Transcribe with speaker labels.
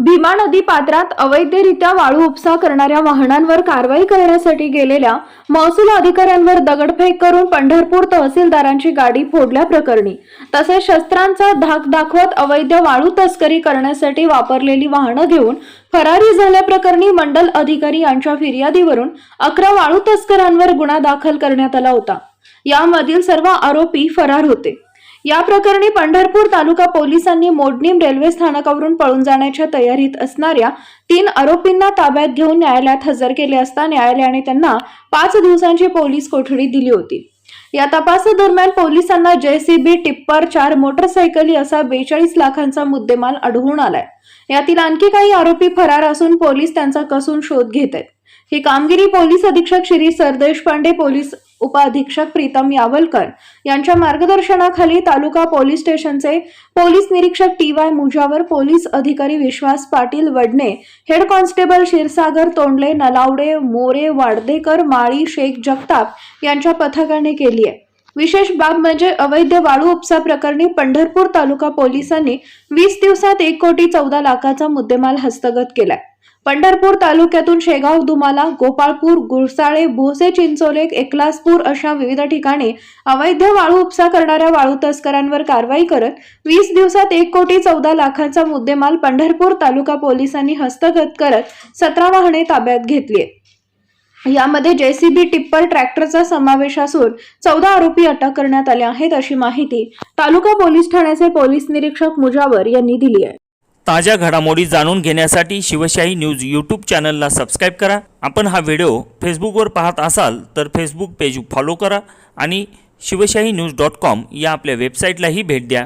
Speaker 1: भीमा नदी पात्रात अवैधरित्या वाळू उपसा करणाऱ्या वाहनांवर कारवाई करण्यासाठी गेलेल्या महसूल अधिकाऱ्यांवर दगडफेक करून पंढरपूर तहसीलदारांची गाडी फोडल्याप्रकरणी तसेच शस्त्रांचा धाक दाखवत अवैध वाळू तस्करी करण्यासाठी वापरलेली वाहनं घेऊन फरारी झाल्याप्रकरणी मंडल अधिकारी यांच्या फिर्यादीवरून अकरा वाळू तस्करांवर गुन्हा दाखल करण्यात आला होता. यामधील सर्व आरोपी फरार होते. या प्रकरणी पंढरपूर तालुका पोलिसांनी मोडणीम रेल्वे स्थानकावरून पळून जाण्याच्या तयारीत असणाऱ्या तीन आरोपींना ताब्यात घेऊन न्यायालयात हजर केले असता न्यायालयाने त्यांना पाच दिवसांची पोलीस कोठडी दिली होती. या तपासादरम्यान पोलिसांना जेसीबी टिप्पर चार मोटरसायकली असा बेचाळीस लाखांचा मुद्देमाल आढळून आलाय. यातील आणखी काही आरोपी फरार असून पोलीस त्यांचा कसून शोध घेत आहेत. ही कामगिरी पोलीस अधीक्षक श्री सरदेश पांडे पोलीस उपअधीक्षक प्रीतम यावलकर यांच्या मार्गदर्शनाखाली तालुका पोलीस स्टेशनचे पोलीस निरीक्षक टी वाय मुजावर पोलीस अधिकारी विश्वास पाटील वडणे हेड कॉन्स्टेबल क्षीरसागर तोंडले नलावडे मोरे वाडदेकर माळी शेख जगताप यांच्या पथकाने केली आहे. विशेष बाब म्हणजे अवैध वाळू उपसा प्रकरणी पंढरपूर तालुका पोलिसांनी वीस दिवसात एक कोटी चौदा लाखाचा मुद्देमाल हस्तगत केलाय. पंढरपूर तालुक्यातून शेगाव दुमाला गोपाळपूर गुरसाळे भोसे चिंचोले एकलासपूर अशा विविध ठिकाणी अवैध वाळू उपसा करणाऱ्या वाळू तस्करांवर कारवाई करत वीस दिवसात एक कोटी चौदा लाखांचा मुद्देमाल पंढरपूर तालुका पोलिसांनी हस्तगत करत सतरा वाहने ताब्यात घेतली यामध्ये जेसीबी टिप्पर ट्रॅक्टरचा समावेश असून चौदा आरोपी अटक करण्यात आले आहेत अशी माहिती तालुका पोलीस ठाण्याचे पोलीस निरीक्षक मुजावर यांनी दिली आहे.
Speaker 2: ताज्या घडामोडी जाणून घेण्यासाठी शिवशाही न्यूज यूट्यूब चॅनलला सबस्क्राईब करा. आपण हा व्हिडिओ फेसबुकवर पाहत असाल तर फेसबुक पेज फॉलो करा आणि शिवशाही न्यूज डॉट कॉम या आपल्या वेबसाईटलाही भेट द्या.